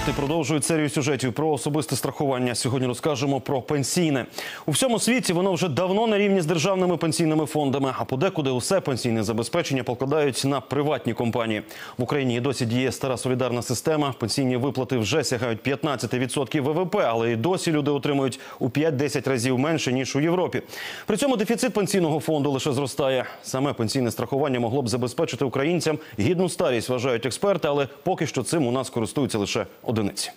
Факти продовжують серію сюжетів про особисте страхування. Сьогодні розкажемо про пенсійне. У всьому світі воно вже давно на рівні з державними пенсійними фондами. А подекуди усе пенсійне забезпечення покладають на приватні компанії. В Україні досі діє стара солідарна система. Пенсійні виплати вже сягають 15% ВВП, але і досі люди отримують у 5-10 разів менше ніж у Європі. При цьому дефіцит пенсійного фонду лише зростає. Саме пенсійне страхування могло б забезпечити українцям гідну старість, вважають експерти, але поки що цим у нас користуються лише одиниці.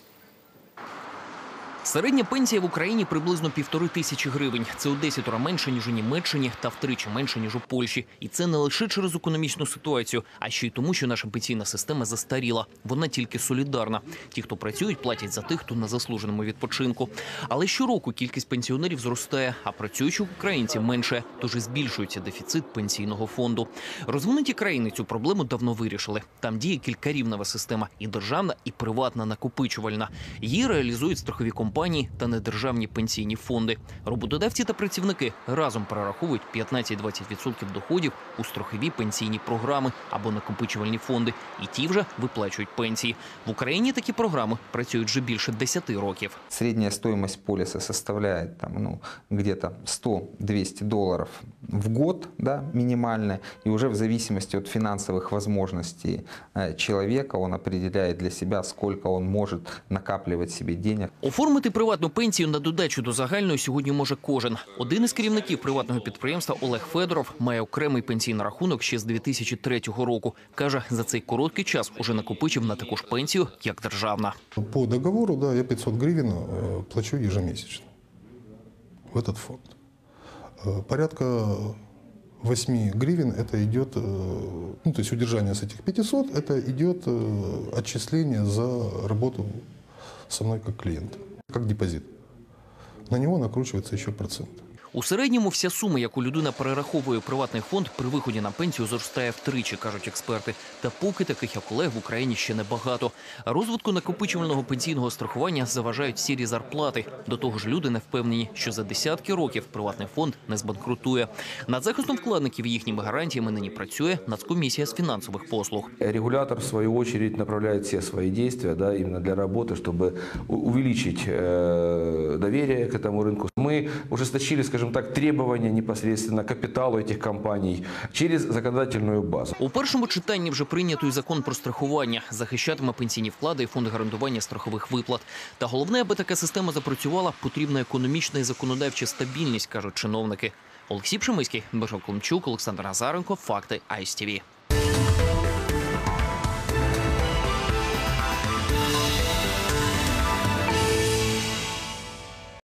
Середня пенсія в Україні приблизно півтори тисячі гривень. Це у 10 менше ніж у Німеччині та втричі менше ніж у Польщі. І це не лише через економічну ситуацію, а ще й тому, що наша пенсійна система застаріла. Вона тільки солідарна. Ті, хто працюють, платять за тих, хто на заслуженому відпочинку. Але щороку кількість пенсіонерів зростає, а працюючих українців менше, тож і збільшується дефіцит пенсійного фонду. Розвинуті країни цю проблему давно вирішили. Там діє кількарівнева система і державна, і приватна накопичувальна. Її реалізують страхові компанії та недержавні пенсійні фонди. Роботодавці та працівники разом перераховують 15-20% доходів у страхові пенсійні програми або накопичувальні фонди, і ті вже виплачують пенсії. В Україні такі програми працюють вже більше 10 років. Средняя стоимость полиса составляет там, ну, где-то 100-200 долларов в год да, минимальная. И уже в зависимости от финансовых возможностей э, человека он определяет для себя, сколько он может накапливать себе денег. Оформити приватну пенсію на додачу до загальної сьогодні може кожен. Один із керівників приватного підприємства Олег Федоров має окремий пенсійний рахунок ще з 2003 року. Каже, за цей короткий час уже накопичив на таку ж пенсію, як державна. По договору, да, я 500 гривен э, плачу ежемесячно в этот фонд. Э, Порядка 8 гривен это идет, э, ну, то есть удержание с этих 500, это идет э, отчисление за работу со мной как клиент, как депозит. На него накручивается еще процент. У середньому вся сума, яку людина перераховує у приватний фонд, при виході на пенсію зростає втричі, кажуть експерти. Та поки таких як Олег в Україні ще небагато. Розвитку накопичувального пенсійного страхування заважають сірі зарплати. До того ж, люди не впевнені, що за десятки років приватний фонд не збанкрутує. Над захистом вкладників і їхніми гарантіями нині працює Нацкомісія з фінансових послуг. Регулятор, в свою очередь, направляет все свои действия да, именно для работы, чтобы у- увеличить э, доверие к этому рынку. Мы ужесточили, скажем так, требования непосредственно капиталу этих компаний через законодательную базу. У першому читанні вже прийнято і закон про страхування, захищатиме пенсійні вклади і фонд гарантування страхових виплат. Та головне, аби така система запрацювала, потрібна економічна і законодавча стабільність, кажуть чиновники. Олексій Пшемиський, Бажов Климчук, Олександр Назаренко. Факти ISTV.